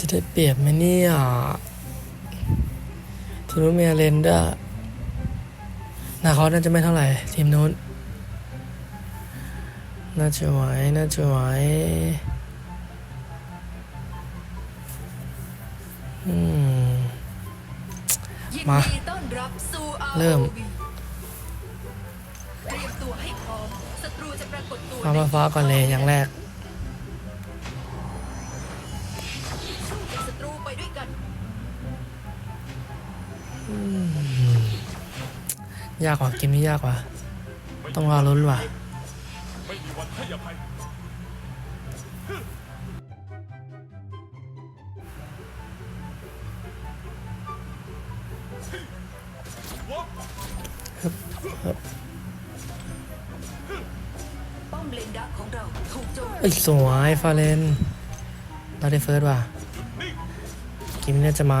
จะได้เปรียบไหมเนี่ยทีมนู้นมีอาเลนด้วยนาคอสน่าจะไม่เท่าไหร่ ทีมนู้น น่าจะไหวน่าจะไหวอืมยินมาดีต้อนรับสู่ ROV เริ่มเตรียมตัวให้พร้อมศัตรูจะปรากฏตัวเอามาฟ้าก่อนเลยอย่างแรก ยากกว่าเกมนี้ยากกว่า ต้องรอลุ้นว่ะไม่มีวันให้อภัยป้อมเลนดักของเราถูกโจมเอ้ยสวยฟาเลนเราได้เฟิร์สว่ะเกมนี้น่าจะมา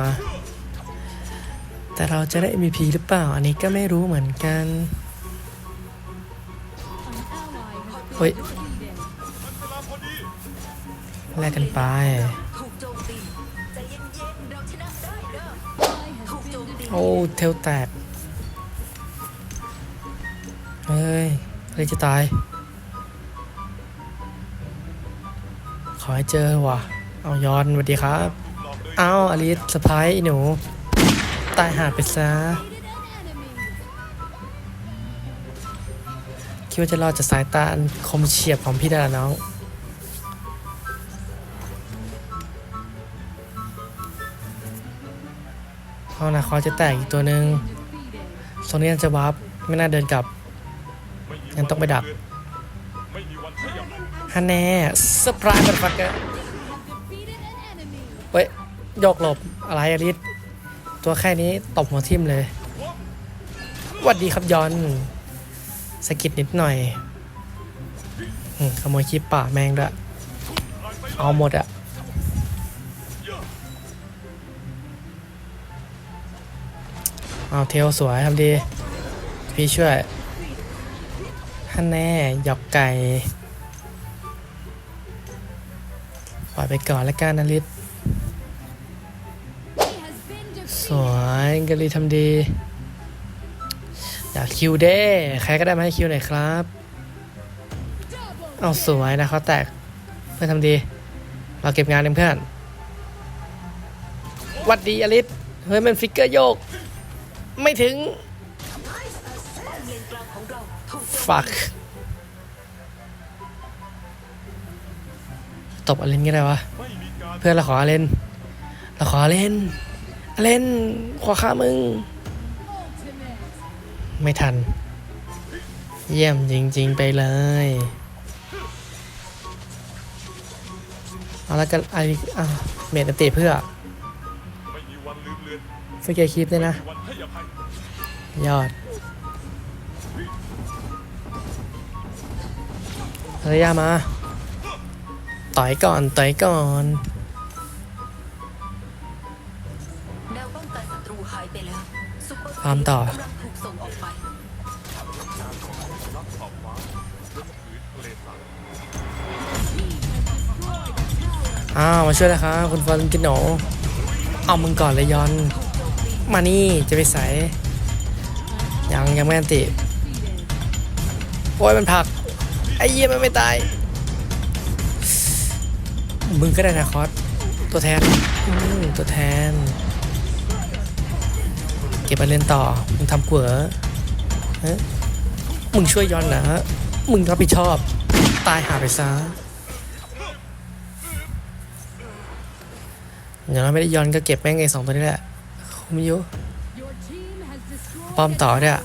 แต่เราจะได้ MVP หรือเปล่า อันนี้ก็ไม่รู้เหมือนกันเฮ้ยแลกกันไปโอ้เด้อถูกโจมตีโอ้เทลแตกเฮ้ยอะไรจะตาย ขอให้เจอว่ะ เอาย้อนสวัสดีครับอกเลยเอาอลิสสไปายหนูายหาไปซะ คิดว่าจะรอดจากสายตาอันคมเฉียบของพี่ดาน้องเอานะคอจะแตกอีกตัวหนึ่งโซนี้จะวับไม่น่าเดินกลับไม่มีงั้นต้องไปดักฮันแน่เซอร์ไพรส์มันฟักเกอร์เว้ยโยกหลบอะไรอลิส ตัวแค่นี้ตบหัวทิ่มเลยหวัดดีครับยอนสกิดนิดหน่อยอขโมยคลิปป่าแมงด้วยเอาหมดอะเอาเทลสวยทำดี พี่ช่วยฮันแน่หยอกไก่ ปล่อยไปก่อนแล้วกันนะลิศ วยกะลีทำดีอยากคิวเด้ใครก็ได้มาให้คิวหน่อยครับเอาสวยนะเขาแตกเพื่อนทำดี เราเก็บงานเพื่อนวัดดีอลิสเฮ้ยมันฟิกเกอร์โยก ไม่ถึงป้อมเลนกลากจมฟักตบอลินก็ได้วะ เพื่อนเราขออเลนเราขออเลน เล่นขอข้ามึง ไม่ทัน เยี่ยมจริง ๆ ไปเลย เอาแล้วกันไอ้อะเมดอันติเพื่อเฟิกเกอร์คลิปด้วยนะ ยอดรรยามา ต่อยก่อน ต่อยก่อน ตามต่ออ้าบนผืนทะเลสาบอ้าวมาช่วยนะครับคุณฟอลกินโหนเอามึงก่อนเลยยอน มานี่จะไปใส่ยังยังไม่ติโอ้ยมันผัก ไอ้เยี่ยมันไม่ตาย มึงก็ได้นะคอสตัวแทนตัวแทน ก็บไปเล่นต่อ มึงทำกัวเฮะมึงช่วยย้อนนะ มึงรับผิดชอบ ตายหาไปซะอย่างน้อยไม่ได้ย้อนก็เก็บแม่งไอ้สองตัวนี้แหละคุมอยุป้อมต่อเนี่ย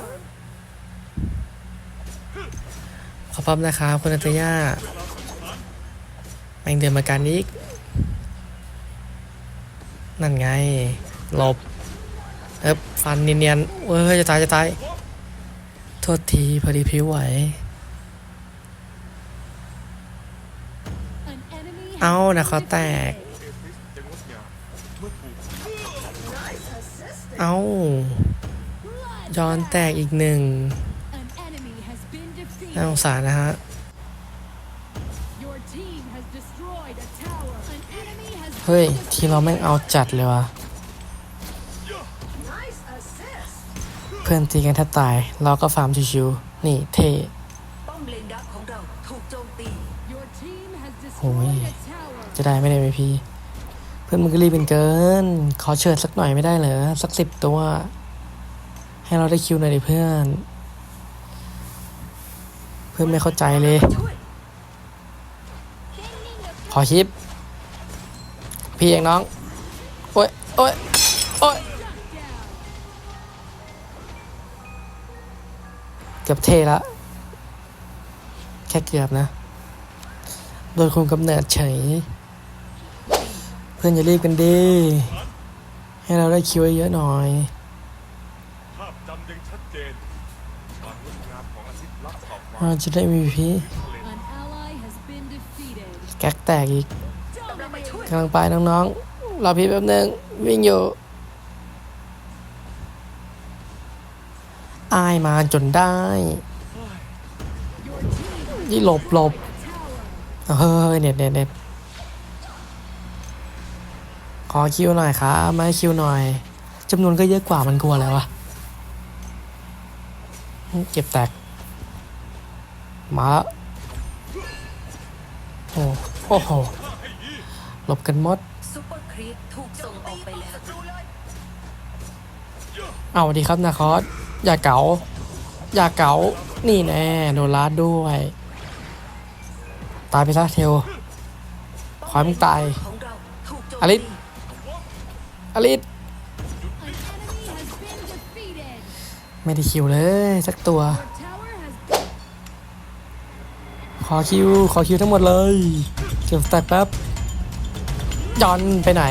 ขอป้อมนะครับคุณนัตยาแม่งเดินมาการนี้นั่นไงหลบ เอ๊บฟันเนียนๆเว้ยจะตายจะตาย โทษทีพอดีผิวไหว เอานะเขาแตก เอาย้อนแตกอีกหนึ่งน่าสงสารนะฮะเฮ้ย ทีเราแม่งเอาจัดเลยว่ะ พื่อนตีกันแทบตาย เราก็ฟาร์มชิวๆนี่เท่ป้อมเลนดักของเราถูกโจะได้ไม่ได้ไหมพี่ เพื่อนมึงก็รีบเป็นเกิน ขอเชิญสักหน่อยไม่ได้เหรอ สักสิบตัว ให้เราได้คิวหน่อยดิเพื่อน เพื่อนไม่เข้าใจเลยช่วยขอคลิป พี่เองน้อง โอ้ยโอ้ยโอ้ย เกือบเทละ แค่เกือบนะ โดนคุมกำเนิดเฉย เพื่อนอย่ารีบกันดี ให้เราได้คิวเยอะๆหน่อยภาพจำยังชัดเจนความงดงามของอาทิตย์ลับขอบฟ้าเราจะได้มีพี่ An ally has been defeated. แก๊กแตกอีกกำลังไปช่วยกำลังไปน้องๆรอพี่แป๊บนึง วิ่งอยู่ อายมาจนได้นี่หลบหลบเฮ้ยเน็ตเน็ตเน็ตขอคิวหน่อยครับมาคิวหน่อยจำนวนก็เยอะกว่ามันกลัวแล้ววะเก็บแตก มาโอ้โอ้โหหลบกันหมดเอร์ครีปถูกส่งออกไปแล้วเอาดีครับนาคอส อย่าเก๋า อย่าเก๋า นี่แน่โดนลาดด้วย ตายไปซะเทลขอให้มึงตาย อลิสอลิสไม่ได้คิวเลย สักตัว ขอคิว ขอคิวทั้งหมดเลย เก็บสแต็กแป๊บจอนไปไหน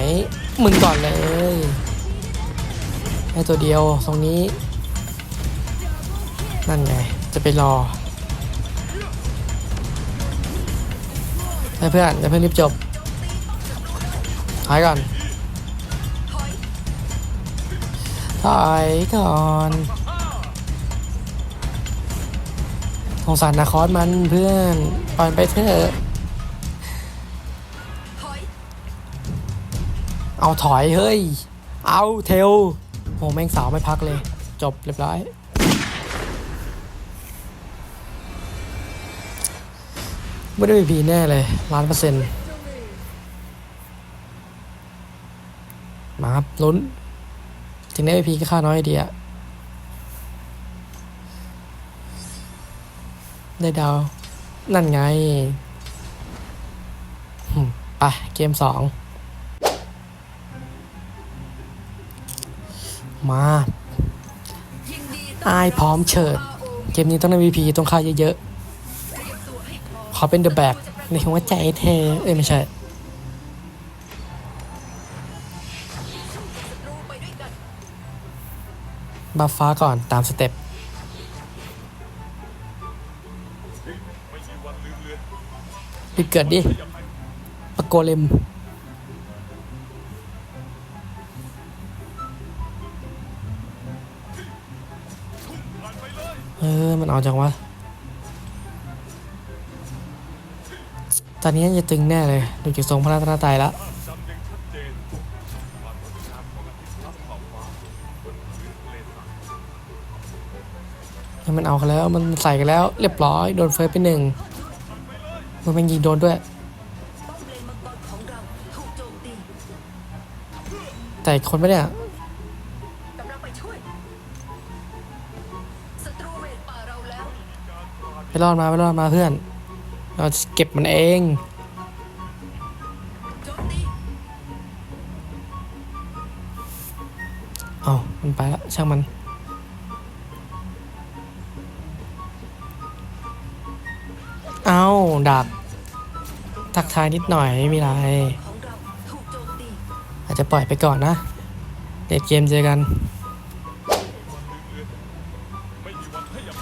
มึงก่อนเลย ให้ตัวเดียวตรงนี้ นั่นไง จะไปรอให้เพื่อนอย่าเพิ่งรีบจบถอยก่อนถอยก่อนสงสารนาคอสมันเพื่อนปล่อยมันไปเถอะเอาถอยเฮ้ย เอาเทลโอ้แม่งสาวไม่พักเลย จบเรียบร้อย ไม่ได้มีพีแน่เลยล้านเปอร์เซ็นต์มาครับลุ้น ถึงได้พีก็ค่าน้อยดีอะได้ดาว นั่นไงไปเกมสองมาอายพร้อมเฉิด เกมนี้ต้องได้ VP ต้องค่าเยอะ ขาเป็นเดอะแบกในหัวใจเธอ เอ้ย ไม่ใช่ บัฟฟ้าก่อนตามสเต็ปรีบเกิดดิปะโกเลมเออ มันเอาจังวะ อนนี้จะตึงแน่เลยดูจากทรงพระราตนาตายแล้วภาพจำยังมันเอากันแล้วมันใส่กันแล้ว เรียบร้อยโดนเฟิร์สไปหนึ่งมันแม่งยิงโดนด้วย แต่คนไม่เนี่ยไปรอดมาไปรอดมาเพื่อน เราเก็บมันเองเอามันไปละช่างมัน เอาดักทักทายนิดหน่อยไม่มีไรองเราจมตีอาจจะปล่อยไปก่อนนะ เด็ดเกมเจอกัน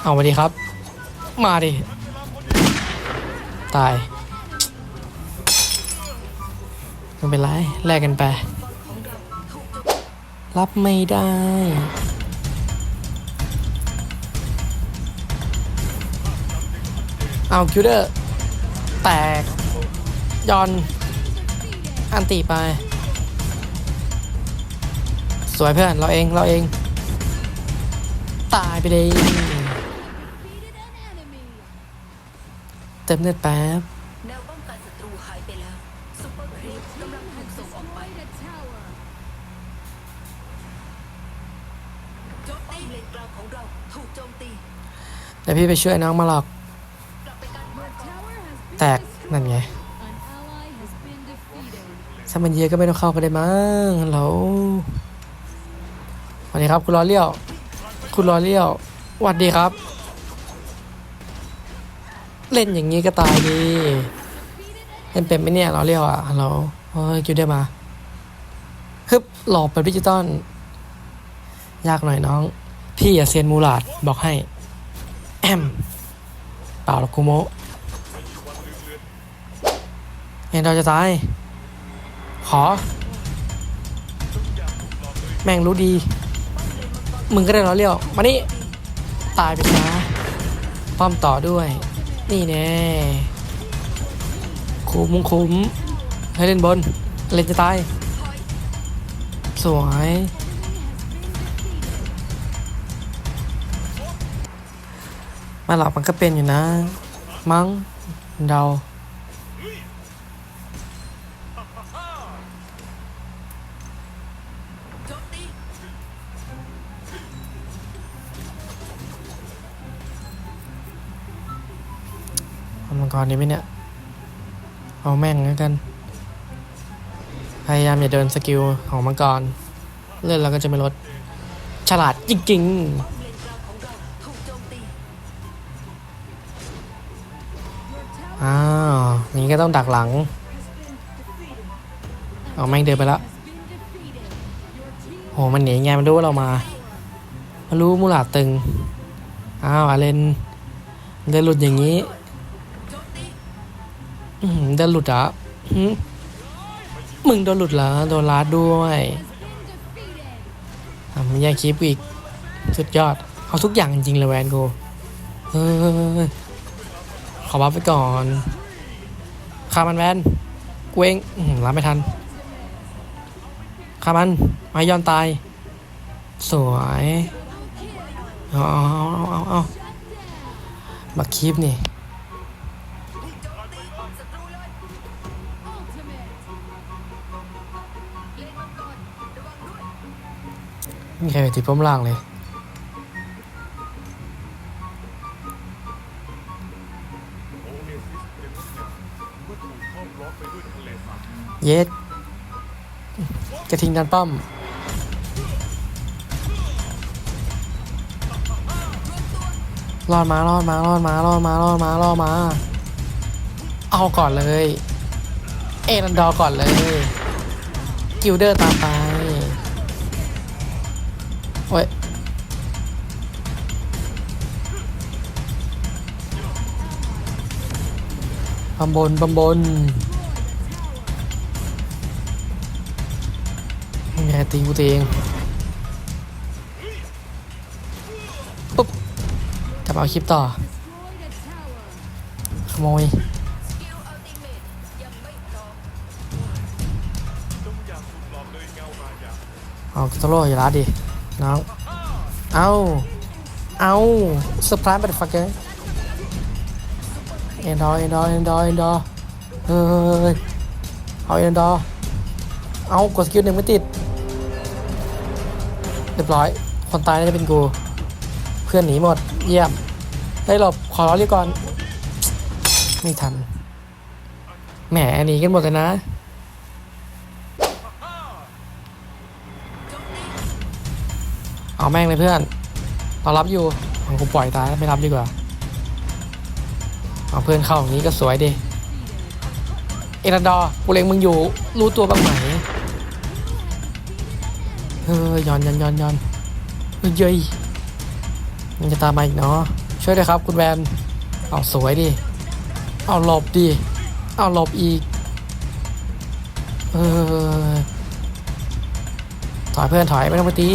เอาสวัสดีครับ มาดิ ตายไม่เป็นไรแลกกันไป รับไม่ได้เอาคิวเดอร์แตกยอน อันติไป สวยเพื่อน เราเอง เราเอง ตายไปเลย ติมเลือดแป๊บแนวป้องกันศัตรูหายไปแล้วซุปเปอร์ครีปกำลังถูกส่งออกไป Destroyed a tower. โจมตีเลนกลางของเราถูกโจมตีเดี๋ยวพี่ไปช่วยน้องมาหลอก กลับไปกัน Your tower has been แตกนั่นไง An ally has been defeated. ถ้ามันเยอะก็ไม่ต้องเข้าไปได้มั้งฮัลโหลสวัสดีครับคุณล้อเลี้ยว คุณล้อเลี้ยวสวัสดีครับ เล่นอย่างนี้ก็ตายดีเล่นเป็นไหมเนี่ยล้อเลี้ยวอะฮัลโหลเฮ้ยคิวได้มาฮึบหลอกเป็นดิจิตอลยากหน่อยน้อง พี่อย่าเซียนมูลาดบอกให้ แอมเปล่าหรอกกูโมะเห็นเราจะตาย ขอ แม่งรู้ดี มึงก็ได้ล้อเลี้ยวมานี่ ตายไปซะป้อมต่อด้วย นี่แน่คุ้มคุ้มให้เล่นบนเล่นจะตาย สวย มาหลอกมันก็เป็นอยู่นะ มั้งเดา เอามังกรดีไหมเนี่ย เอาแม่งแล้วกัน พยายามอย่าเดินสกิลของมังกร เลื่อนเราก็จะไม่ลด ฉลาดจริงป้อมเลนกลางองเราถูกโจมตีๆอ้าวนี้ก็ต้องดักหลัง เอาแม่งเดินไปแล้วโหมันหนีไงมันรู้ว่าเรามา มันรู้มูลาตึง อ้าวอาเลนเดินหลุดอย่างนี้ เดินหลุดเหรอะมึงโดนหลุดเหรอโดนลาดด้วยทำแย่งคลิปอีก สุดยอด เอาทุกอย่างจริงเลยแวนกูเฮ้ยขอบัฟไปก่อนฆ่ามันแวนกูเองอื้อหือรับไม่ทันฆ่ามันไม้ย้อนตาย สวยเอาเอาเอาเอาเอาบักคลิปนี่ ม่มีใครติดป้อมล่างเลยเย่างเลยเลสาบเยสกระทิงดันป้อม รอดมารอดมารอดมารอดมารอดมารอดมา เอาก่อนเลย เอรันดอร์ก่อนเลย กิลเดอร์ตามไป บำบนบำบนไม่ตีกูตัวเองปุ๊บกลับเอาคลิปต่อ ขโมยสกิลอัลติเมทยังไม่พร้อากหลอยเงามายาเอาโล่อย่าละดิ น้อง เอา เอาเซอร์ไพรส์บัตฟักเกอร์ เอ็นดอเอ็นดอเอ็นดอเอ็นดอเฮ้ยเอาเอ็นดอเอากดสกิลหนึ่งไม่ติด เรียบร้อย คนตายน่าจะเป็นกู เพื่อนหนีหมด เยี่ยม ได้หลบ ขอร้องเรียกก่อน ไม่ทัน แหมหนีกันหมดเลยนะ เอาแม่งเลยเพื่อนเรารับอยู่ของกูปล่อยตายไม่รับดีกว่า เอาเพื่อนเข้าอย่างนี้ก็สวยดีเอรันดอร์กูเล็งมึงอยู่ รู้ตัวบ้างไหมเฮ้ยย้อนย้อนย้อนย้อนเฮ้ยเย้ยมันจะตามมาอีกเนาะช่วยด้วยครับ คุณแวนเอาสวยดิเอาหลบดิเอาหลบอีกเออถอยเพื่อนถอยไม่ต้องไปตี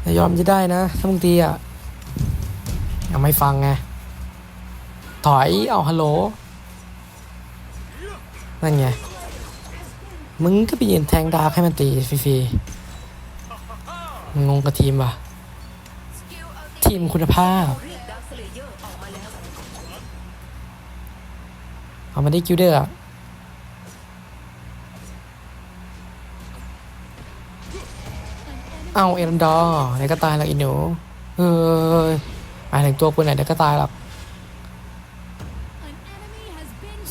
แต่ยอมจะได้นะ ถ้ามึงตีอะยังไม่ฟังไง ถอย เอาฮัลโหล นั่นไง มึงก็ไปยืนแทงดาร์กให้มันตีฟรีๆงงกับทีมว่ะ ทีมคุณภาพ เอามาได้กิลเดอร์อะเอาเอรันดอร์เดี๋ยวก็ตายแล้วอีหนูเฮ้ยหมายถึงตัวกูไหนเดี๋ยวก็ตายหรอก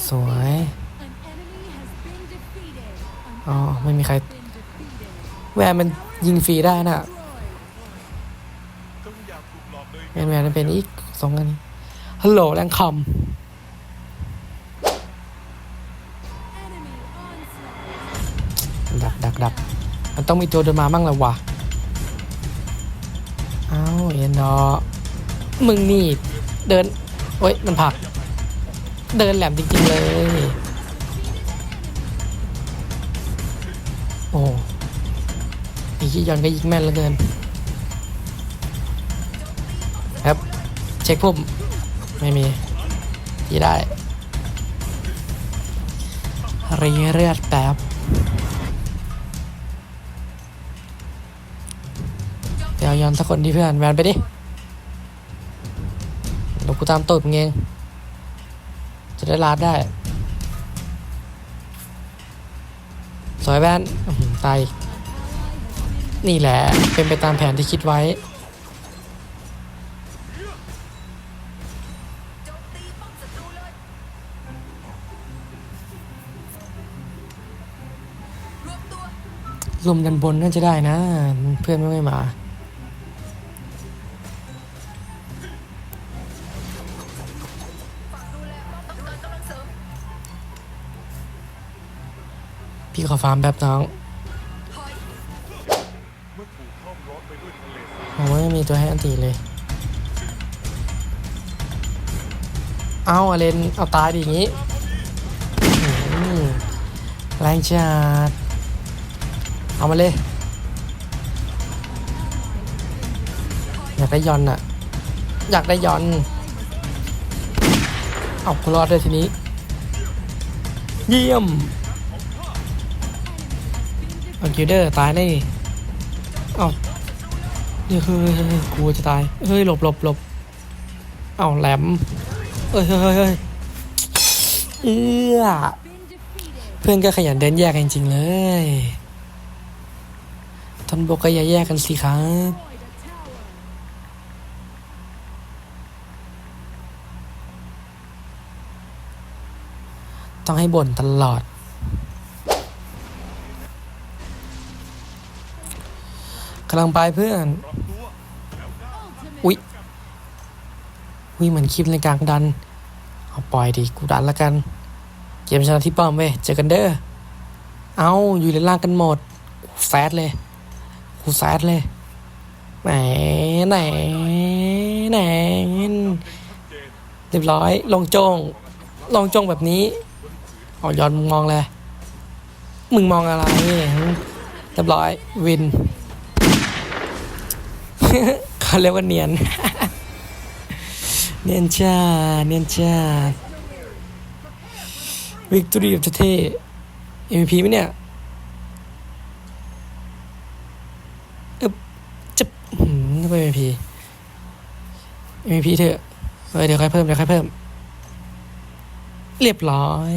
สวย อ๋อ ไม่มีใคร แวร์มันยิงฟรีได้น่ะ Destroyed. จงอย่าถูกหลอกเลยแมนแมนมันเป็นอีกสองอันนี้ฮัลโหลแรงคอมดักดักดักมันต้องมีตัวเดินมามั่งแล้ววะเอ้าเอ็นดอมึงนี่ เดิน โอ้ย มันผัก เดินแหลมจริง ๆ เลย โอ้โหอีกที่ยอนก็ยิงแม่นเหลือเกิน ครับ เช็คพุ่ม ไม่มีที่ได้รีเลือดแป๊บเดี๋ยวยอนสักคนที่เพื่อนแวนไปดิเดี๋ยวกูตามตูดมึงเอง จะได้ลาดได้สวยแวนตายนี่แหละ เป็นไปตามแผนที่คิดไว้โจมตีป้อมศัตรูเลยรวมตัวลมดันบนน่าจะได้นะ เพื่อนไม่มา พี่ขอฟาร์มแป๊บน้องถอยเมื่อถูกห้อมล้อมไปด้วยทะเลทราไม่มีตัวให้อันตีเลย เอาอเลนเอาตายดิอย่างนี้แรงจัดเอามาเลย อยากได้ยอนอะอยากได้ยอน เอากูรอดเลยทีนี้ เยี่ยม อาคิวเดอร์ตายได้นี่เอานี่คือกูจะตาย เฮ้ยหลบหลบหลบเอาแหลมเฮ้ยเฮ้ยเฮ้ยเอื้อเพื่อนก็ขยันเดินแยกจริงๆเลยท่านบอกก็อย่าแยกกันสิครับต้องให้บ่นตลอดำลังไปเพื่อน Ultimate. อุ๊ยเหมือนคลิปในกลางดัน เอาปล่อยดิกูดันละกัน เกมชนะที่ป้อมเว้ย เจอกันเด้อ เอาอยู่ในล่างกันหมดแซดเลย กูแซดเลย ไหน ไหน ไหน เรียบร้อย ลงโจง ลงโจงแบบนี้เอาย้อนมึงมองเลย มึงมองอะไรเรียบร้อย วิน เขาเรียกว่าเนียน เนียนจ้า เนียนจ้า วิกตอรี่แบบเท่ๆ MVP ไหมเนี่ยอึ๊บจะหืมไม่เป็น MVP MVP เถอะเออเดี๋ยวค่อยเพิ่ม เดี๋ยวค่อยเพิ่ม เรียบร้อย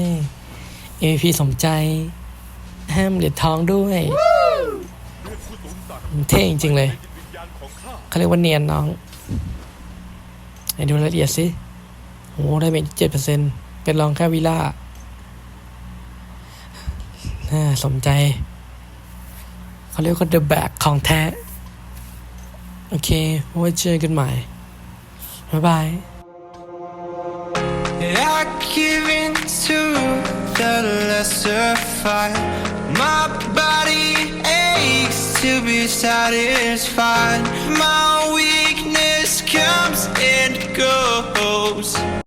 MVP สมใจห้ามเหรียญทองด้วยเรียกผู้สูงสัตว์เท่จริงๆเลย จิตวิญญาณของข้าเขาเรียกว่าเนียนน้องให้ดูรายละเอียดสิโอ้ได้เป็นเจ็ดเปอร์เซ็นเป็นรองแค่วิล่าน่าสมใจ เขาเรียกว่า The Back ของแท้ โอเคไว้เจอกันใหม่ บ๊ายบาย I give in to the lesser fight. My body aches to be satisfied. My weakness comes and goes.